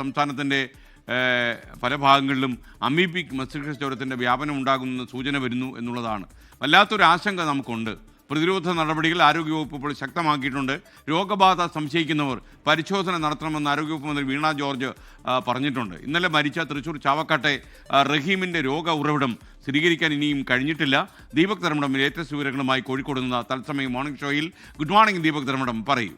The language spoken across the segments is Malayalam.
സംസ്ഥാനത്തിന്റെ പല ഭാഗങ്ങളിലും അമീബിക് മസ്തിഷ്ക ജ്വരത്തിന്റെ വ്യാപനം ഉണ്ടാകുന്ന സൂചന വരുന്നു എന്നുള്ളതാണ്. വല്ലാത്തൊരു ആശങ്ക നമുക്കുണ്ട്. പ്രതിരോധ നടപടികൾ ആരോഗ്യവകുപ്പ് ഇപ്പോൾ ശക്തമാക്കിയിട്ടുണ്ട്. രോഗബാധ സംശയിക്കുന്നവർ പരിശോധന നടത്തണമെന്ന് ആരോഗ്യവകുപ്പ് മന്ത്രി വീണ ജോർജ് പറഞ്ഞിട്ടുണ്ട്. ഇന്നലെ മരിച്ച തൃശൂർ ചാവക്കാട്ടെ റഹീമിന്റെ രോഗ ഉറവിടം സ്ഥിരീകരിക്കാൻ ഇനിയും കഴിഞ്ഞിട്ടില്ല. ദീപക് ധർമ്മടം ലേറ്റസ്റ്റ് വിവരങ്ങളുമായി കോഴിക്കോട് നിന്ന് തത്സമയം മോർണിംഗ് ഷോയിൽ ഗുഡ് മോർണിംഗ് ദീപക് ധർമ്മടം പറയൂ.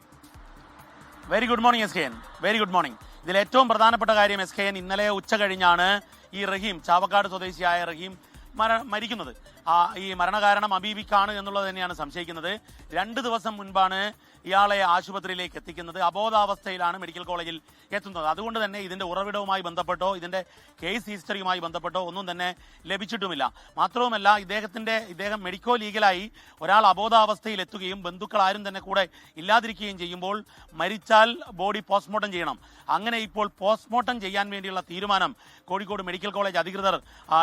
Very good morning yes very good morning. ഇതിൽ ഏറ്റവും പ്രധാനപ്പെട്ട കാര്യം എസ് കെ എൻ ഇന്നലെ ഉച്ച കഴിഞ്ഞാണ് ഈ റഹീം ചാവക്കാട് സ്വദേശിയായ റഹീം മര മരിക്കുന്നത്. ആ ഈ മരണകാരണം അബീബിക്കാണ് എന്നുള്ളത് തന്നെയാണ് സംശയിക്കുന്നത്. രണ്ട് ദിവസം മുൻപാണ് ഇയാളെ ആശുപത്രിയിലേക്ക് എത്തിക്കുന്നത്. അബോധാവസ്ഥയിലാണ് മെഡിക്കൽ കോളേജിൽ എത്തുന്നത്. അതുകൊണ്ട് തന്നെ ഇതിന്റെ ഉറവിടവുമായി ബന്ധപ്പെട്ടോ ഇതിന്റെ കേസ് ഹിസ്റ്ററിയുമായി ബന്ധപ്പെട്ടോ ഒന്നും തന്നെ ലഭിച്ചിട്ടുമില്ല. മാത്രവുമല്ല ഇദ്ദേഹത്തിന്റെ ഇദ്ദേഹം മെഡിക്കോ ലീഗലായി ഒരാൾ അബോധാവസ്ഥയിൽ എത്തുകയും ബന്ധുക്കൾ ആരും തന്നെ കൂടെ ഇല്ലാതിരിക്കുകയും ചെയ്യുമ്പോൾ മരിച്ചാൽ ബോഡി പോസ്റ്റ്മോർട്ടം ചെയ്യണം. അങ്ങനെ ഇപ്പോൾ പോസ്റ്റ്മോർട്ടം ചെയ്യാൻ വേണ്ടിയുള്ള തീരുമാനം കോഴിക്കോട് മെഡിക്കൽ കോളേജ് അധികൃതർ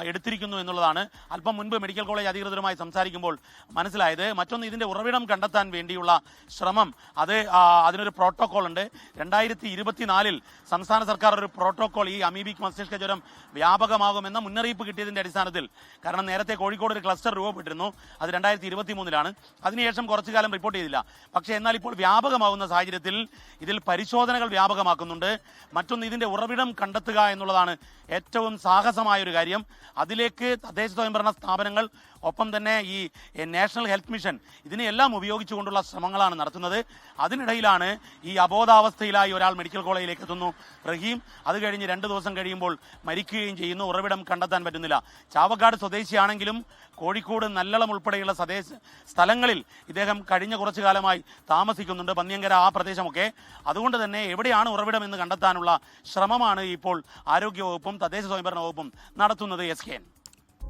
എടുത്തിരിക്കുന്നു എന്നുള്ളതാണ് അല്പം മുൻപ് മെഡിക്കൽ കോളേജ് അധികൃതരുമായി സംസാരിക്കുമ്പോൾ മനസ്സിലായത് മറ്റൊന്ന് ഇതിന്റെ ഉറവിടം കണ്ടെത്താൻ വേണ്ടിയുള്ള ശ്രമം. അത് അതിനൊരു പ്രോട്ടോകോൾ ഉണ്ട്. രണ്ടായിരത്തി ഇരുപത്തിനാലിൽ സംസ്ഥാന സർക്കാർ ഒരു പ്രോട്ടോകോൾ ഈ അമീബിക് മസ്തിഷ്ക ജ്വരം വ്യാപകമാകുമെന്ന മുന്നറിയിപ്പ് കിട്ടിയതിന്റെ അടിസ്ഥാനത്തിൽ. കാരണം നേരത്തെ കോഴിക്കോട് ഒരു ക്ലസ്റ്റർ രൂപപ്പെട്ടിരുന്നു. അത് രണ്ടായിരത്തി ഇരുപത്തി മൂന്നിലാണ് അതിനുശേഷം കുറച്ചു കാലം റിപ്പോർട്ട് ചെയ്തില്ല. പക്ഷേ എന്നാൽ ഇപ്പോൾ വ്യാപകമാകുന്ന സാഹചര്യത്തിൽ ഇതിൽ പരിശോധനകൾ വ്യാപകമാക്കുന്നുണ്ട്. മറ്റൊന്ന് ഇതിന്റെ ഉറവിടം കണ്ടെത്തുക എന്നുള്ളതാണ് ഏറ്റവും സാഹസമായ ഒരു കാര്യം. അതിലേക്ക് തദ്ദേശ സ്വയംഭരണ സ്ഥാപനങ്ങൾ ഒപ്പം തന്നെ ഈ നാഷണൽ ഹെൽത്ത് മിഷൻ ഇതിനെയെല്ലാം ഉപയോഗിച്ചുകൊണ്ടുള്ള ശ്രമങ്ങളാണ് നടത്തുന്നത്. അതിനിടയിലാണ് ഈ അബോധാവസ്ഥയിലായി ഒരാൾ മെഡിക്കൽ കോളേജിലേക്ക് എത്തുന്നു. റഹീം അത് കഴിഞ്ഞ് രണ്ട് ദിവസം കഴിയുമ്പോൾ മരിക്കുകയും ചെയ്യുന്നു. ഉറവിടം കണ്ടെത്താൻ പറ്റുന്നില്ല. ചാവക്കാട് സ്വദേശിയാണെങ്കിലും കോഴിക്കോട് നല്ലളം ഉൾപ്പെടെയുള്ള സ്വദേശ സ്ഥലങ്ങളിൽ ഇദ്ദേഹം കഴിഞ്ഞ കുറച്ചു കാലമായി താമസിക്കുന്നുണ്ട്. പന്നിയങ്കര ആ പ്രദേശമൊക്കെ. അതുകൊണ്ട് തന്നെ എവിടെയാണ് ഉറവിടം എന്ന് കണ്ടെത്താനുള്ള ശ്രമമാണ് ഇപ്പോൾ ആരോഗ്യ ആരോഗ്യവകുപ്പും തദ്ദേശ സ്വയംഭരണ വകുപ്പും നടത്തുന്നത് എസ് കെ